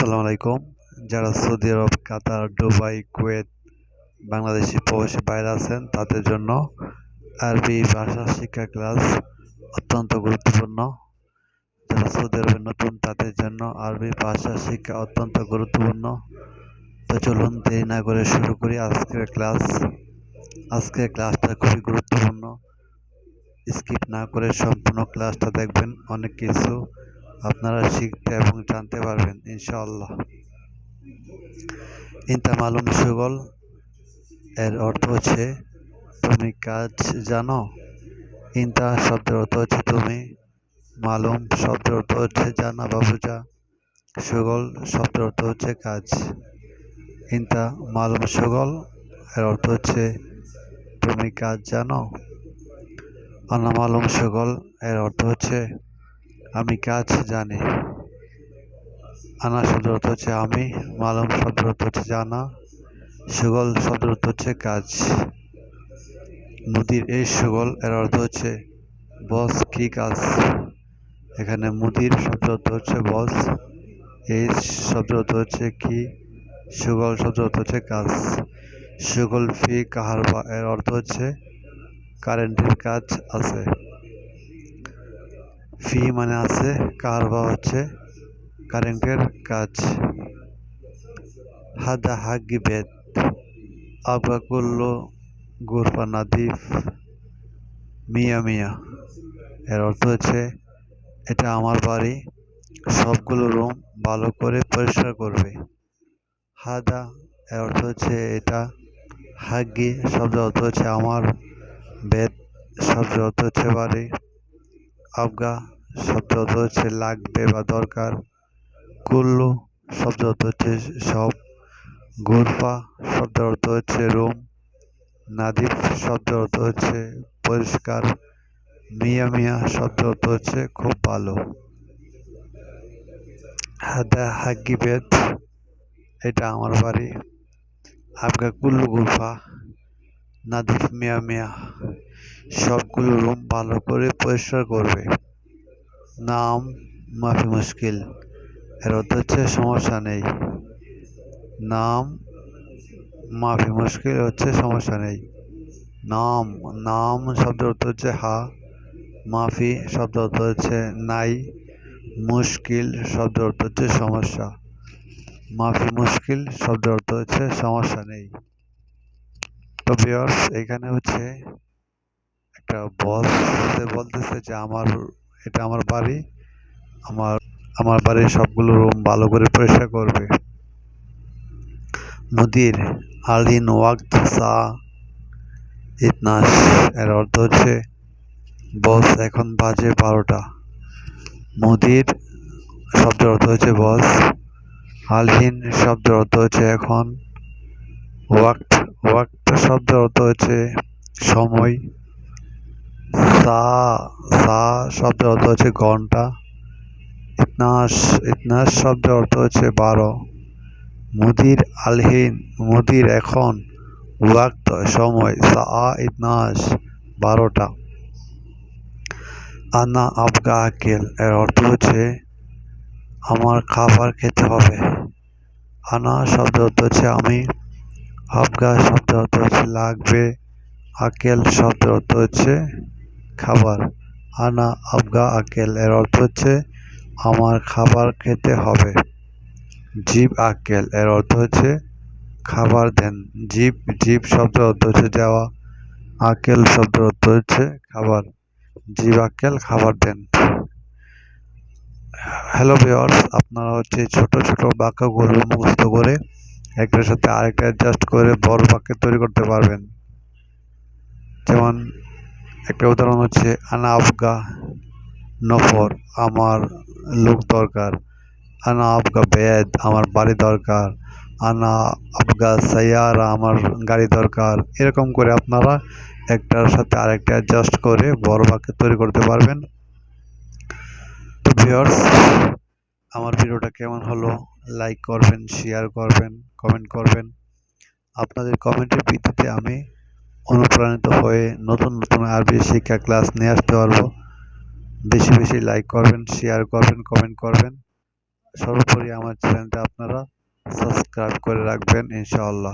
আসসালামু আলাইকুম। যারা Saudi Arab, Qatar, Dubai, Kuwait Bangladeshi প্রবাসী বাইরে আছেন, তাদের জন্য আরবি ভাষা শিক্ষা ক্লাস অত্যন্ত গুরুত্বপূর্ণ। যারা সৌদি আরবে নতুন, তাদের জন্য আরবি ভাষা শিক্ষা অত্যন্ত গুরুত্বপূর্ণ। তো চলুন দেরি না করে শুরু করি আজকের ক্লাস। আজকের ক্লাসটা খুবই গুরুত্বপূর্ণ। স্কিপ না করে সম্পূর্ণ ক্লাসটা দেখবেন, অনেক কিছু আপনারা শিখতে এবং জানতে পারবেন, ইনশাআল্লাহ। ইনতা মালুম সুগল, এর অর্থ হচ্ছে, তুমি কাজ জানো? ইনতা শব্দের অর্থ হচ্ছে, তুমি মালুম। শব্দের অর্থ হচ্ছে, জানা বা বোঝা। সুগল শব্দের অর্থ হচ্ছে, কাজ। ইনতা মালুম সুগল, এর অর্থ হচ্ছে, তুমি কাজ জানো? আনা মালুম সুগল, এর অর্থ হচ্ছে আমি কাজ জানি। আনা শব্দের অর্থ হচ্ছে আমি, মালুম অর্থ হচ্ছে জানা, সুগল শব্দের অর্থ হচ্ছে কাজ। মুদির এই সুগল, এর অর্থ হচ্ছে বস কি কাজ? এখানে মুদির শব্দ অর্থ হচ্ছে বস এই শব্দ অর্থ হচ্ছে কি, সুগল শব্দ অর্থ হচ্ছে কাজ। সুগল ফি কাহারবা এর অর্থ হচ্ছে কারেন্টের কাজ আছে। ফি মানে আছে কারবা হচ্ছে কারেন্টের কাজ। হাদা হাগি বেদ, আবা করল গুরফা নাদিফ, মিয়া মিয়া। এর অর্থ হচ্ছে, এটা আমার বাড়ি, সবগুলো রুম ভালো করে পরিষ্কার করবে। হাদা, এর অর্থ হচ্ছে এটা। হাগি শব্দ অর্থ হচ্ছে আমার বেদ শব্দ অর্থ হচ্ছে বাড়ি। আবগা শব্দ অর্থ হচ্ছে লাগবে বা দরকার। কুল্লু শব্দ অর্থ হচ্ছে সব। গুরফা শব্দ অর্থ হচ্ছে রুম। নাদিফ শব্দ অর্থ হচ্ছে পরিষ্কার। মিয়া মিয়া শব্দ অর্থ হচ্ছে খুব ভালো। হাদা হাগি বেদ, এটা আমার বাড়ি। আবগা কুল্লু গুরফা, নাদিফ মিয়া মিয়া। সবগুলো রুম ভালো করে পরিষ্কার করবে। নাম মাফি মুশকিল এর অর্থ হচ্ছে সমস্যা নেই। নাম মাফি মুশকিল হচ্ছে সমস্যা নেই। নাম নাম শব্দ অর্থ হচ্ছে হা, মাফি শব্দ অর্থ হচ্ছে নাই, মুশকিল শব্দ অর্থ হচ্ছে সমস্যা। মাফি মুশকিল শব্দ অর্থ হচ্ছে সমস্যা নেই। তো বিয়ার্স এখানে হচ্ছে একটা বস বলতেছে যে আমার, এটা আমার বাড়ি, আমার আমার বাড়ির সবগুলো রুম ভালো করে পরিষ্কার করবে। মুদির আলিন ওয়াক্ত সা ইতনাস, এর অর্থ হচ্ছে, বস, এখন বাজে বারোটা। মুদির শব্দের অর্থ হচ্ছে, বস। আলহিন শব্দের অর্থ হচ্ছে, এখন। ওয়াক্ত ওয়াক্ত শব্দের অর্থ হচ্ছে, সময়। সা সা শব্দের অর্থ হচ্ছে ঘণ্টা। ইতনাস ইতনাস শব্দের অর্থ হচ্ছে বারো। মুদির আলহীন, মুদির এখন, ওয়াক্ত, সময়, সা আ ইতনাস, বারোটা। আনা আবগা আকেল, এর অর্থ হচ্ছে আমার খাবার খেতে হবে। আনা শব্দ অর্থ হচ্ছে আমি। আবগা শব্দ অর্থ হচ্ছে লাগবে। আকেল শব্দ অর্থ হচ্ছে খাবার। আনা আবগা আকেল, এর অর্থ হচ্ছে আমার খাবার খেতে হবে। জীব আকেল, এর অর্থ হচ্ছে খাবার দেন। জীব জীব শব্দ অর্থ হচ্ছে দেওয়া। আকেল শব্দ অর্থ হচ্ছে খাবার। জীব আকেল, খাবার দেন। হ্যালো ভিওর্স আপনারা হচ্ছে ছোট ছোট বাক্যগুলো মুখস্থ করে একটার সাথে আরেকটা অ্যাডজাস্ট করে বড় বাক্য তৈরি করতে পারবেন। যেমন একটা উদাহরণ হচ্ছে, আনা আফগা নফর আমার লোক দরকার, আনা আফগা বেদ আমার বাড়ি দরকার, আনা আফগা সাইয়ারা আমার গাড়ি দরকার। এরকম করে আপনারা একটার সাথে আরেকটা অ্যাডজাস্ট করে বড় বাক্য তৈরি করতে পারবেন। তো ভিওর্স আমার ভিডিওটা কেমন হলো? লাইক করবেন শেয়ার করবেন কমেন্ট করবেন। আপনাদের কমেন্টের ভিত্তিতে আমি অনুপ্রাণিত হয়ে নতুন নতুন আরবি শিক্ষা ক্লাস নিয়ে আসতে পারব। বেশি বেশি লাইক করবেন শেয়ার করবেন কমেন্ট করবেন। সর্বোপরি আমার চ্যানেলটা আপনারা সাবস্ক্রাইব করে রাখবেন, ইনশাআল্লাহ।